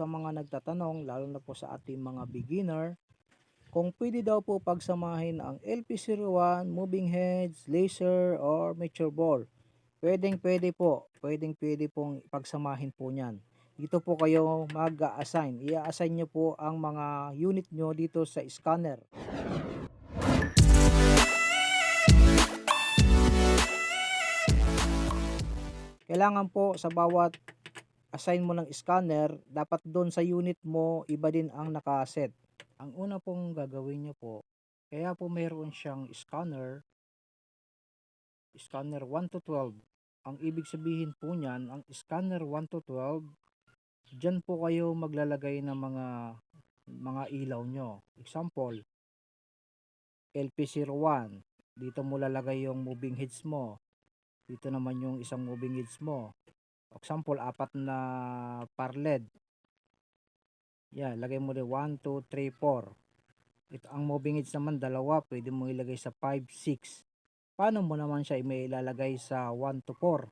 sa mga nagtatanong, lalo na po sa ating mga beginner, kung pwede daw po pagsamahin ang LP01, moving heads, laser, or mature ball. Pwedeng pwede po, pwedeng pwede pong pagsamahin po niyan. Dito po kayo mag-assign. I-assign nyo po ang mga unit nyo dito sa scanner. Kailangan po sa bawat assign mo ng scanner, dapat doon sa unit mo, iba din ang nakaset. Ang una pong gagawin nyo po, kaya po mayroon siyang scanner, scanner 1 to 12. Ang ibig sabihin po niyan, ang scanner 1 to 12, dyan po kayo maglalagay ng mga mga ilaw nyo. Example, LP01, dito mo lalagay yung moving heads mo. Dito naman yung isang moving heads mo. Example, apat na par LED. Yan, lagay mo rin 1, 2, 3, 4. Ito, ang moving heads naman, dalawa. Pwede mo ilagay sa 5, 6. Paano mo naman siya may ilalagay sa 1 to 4?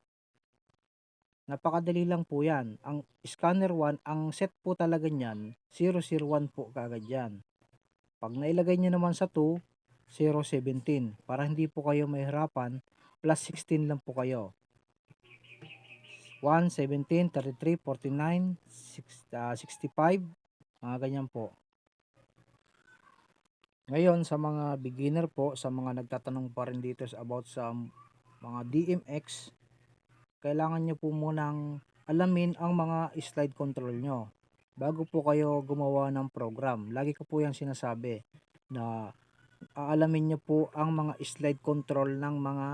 Napakadali lang po yan. Ang scanner 1, ang set po talaga niyan, 001 po kagad yan. Pag nailagay nyo naman sa 2, 017. Para hindi po kayo mahirapan, plus 16 lang po kayo. 1, 17, 33, 49, 6, ah, 65, mga ganyan po. Ngayon, sa mga beginner po, sa mga nagtatanong pa rin dito about sa mga DMX, kailangan nyo po munang alamin ang mga slide control nyo bago po kayo gumawa ng program. Lagi ko po yan sinasabi na aalamin nyo po ang mga slide control ng mga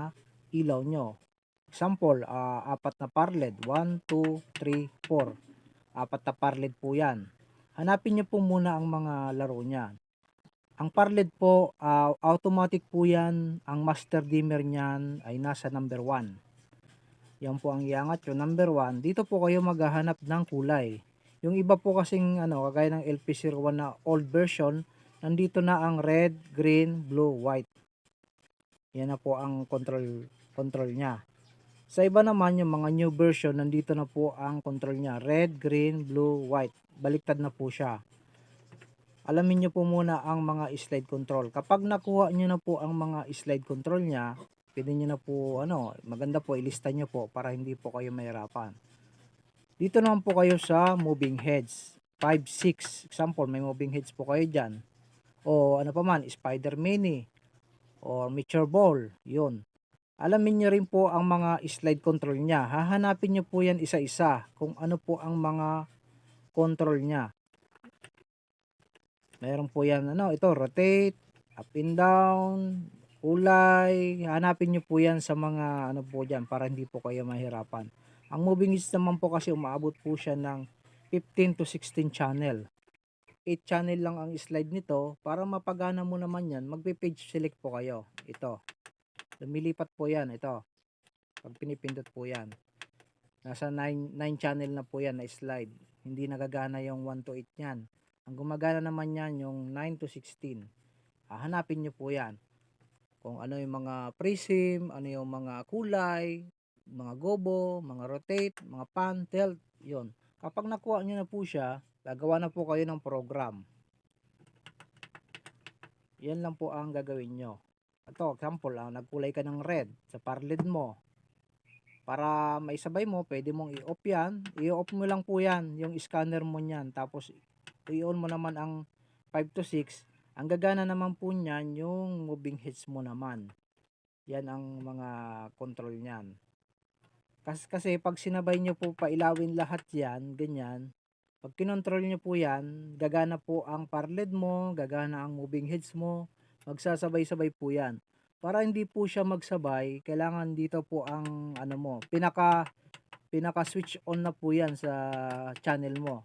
ilaw nyo. Example, ah, apat na parled. 1, 2, 3, 4. Apat na parled po yan. Hanapin nyo po muna ang mga laro niya. Ang parled po, ah, automatic po yan. Ang master dimmer niyan ay nasa number 1. Yan po ang iangat yung number 1. Dito po kayo maghahanap ng kulay. Yung iba po kasing ano, kagaya ng LP01 na old version, nandito na ang red, green, blue, white. Yan na po ang control control niya. Sa iba naman, yung mga new version, nandito na po ang control niya. Red, green, blue, white. Baliktad na po siya. Alamin nyo po muna ang mga slide control. Kapag nakuha nyo na po ang mga slide control niya, pwede nyo na po, ano, maganda po, ilista nyo po para hindi po kayo mahirapan. Dito naman po kayo sa moving heads. 5, 6. Example, may moving heads po kayo dyan. O ano pa man, spider mini. Or mature ball. Yun. Alamin nyo rin po ang mga slide control niya. Hahanapin nyo po yan isa-isa kung ano po ang mga control niya. Mayroon po yan, ano, ito, rotate, up and down, kulay. Hanapin nyo po yan sa mga, ano po dyan, para hindi po kayo mahirapan. Ang moving is naman po kasi umaabot po siya ng 15 to 16 channel. 8 channel lang ang slide nito. Para mapagana mo naman yan, magpe-page select po kayo. Ito. Lumilipat po yan. Ito. Pag pinipindot po yan. Nasa 9, 9 channel na po yan na slide. Hindi nagagana yung 1 to 8 yan. Ang gumagana naman yan yung 9 to 16. Hahanapin nyo po yan. Kung ano yung mga prism, ano yung mga kulay, mga gobo, mga rotate, mga pan, tilt, yon. Kapag nakuha nyo na po siya, gagawa na po kayo ng program. Yan lang po ang gagawin nyo. Ito, example, ah, nagkulay ka ng red sa parlid mo. Para maisabay mo, pwede mong i-off yan. I-off mo lang po yan, yung scanner mo niyan. Tapos, i-on mo naman ang 5 to 6. Ang gagana naman po niyan, yung moving heads mo naman. Yan ang mga control niyan. Kasi, kasi pag sinabay nyo po pailawin lahat yan, ganyan, pag kinontrol nyo po yan, gagana po ang parled mo, gagana ang moving heads mo, magsasabay-sabay po yan. Para hindi po siya magsabay, kailangan dito po ang ano mo, pinaka pinaka switch on na po yan sa channel mo.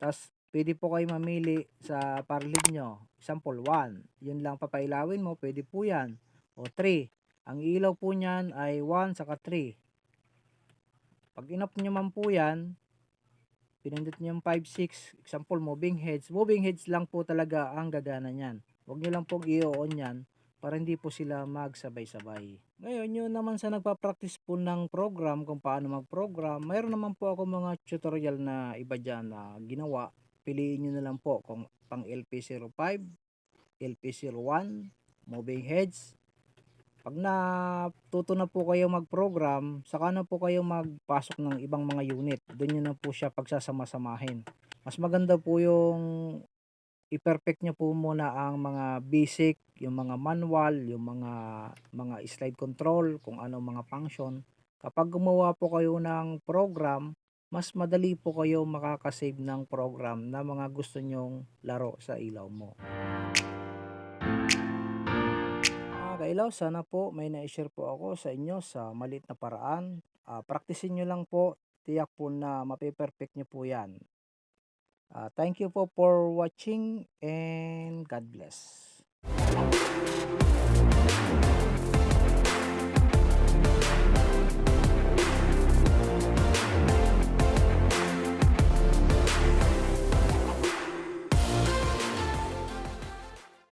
Tapos pwede po kayo mamili sa parled nyo. Example 1, yun lang papailawin mo, pwede po yan. O 3, ang ilaw po niyan ay 1 saka 3. Pag inop nyo man po yan, pinindot nyo yung 5, 6, example moving heads, moving heads lang po talaga ang gagana niyan. Huwag nyo lang pong i-on yan para hindi po sila magsabay-sabay. Ngayon, yun naman sa nagpa-practice po ng program kung paano mag-program, mayroon naman po ako mga tutorial na iba dyan na ginawa. Piliin nyo na lang po kung pang LP05, LP01, moving heads. Pag natuto na po kayo mag-program, saka na po kayo magpasok ng ibang mga unit. Doon nyo na po siya pagsasama-samahin. Mas maganda po yung i-perfect nyo po muna ang mga basic, yung mga manual, yung mga mga slide control, kung ano mga function. Kapag gumawa po kayo ng program, mas madali po kayo makakasave ng program na mga gusto nyong laro sa ilaw mo. Mga kailaw, sana po may na-share po ako sa inyo sa maliit na paraan. Ah, praktisin nyo lang po, tiyak po na mape-perfect nyo po yan. Ah, thank you po for watching and God bless.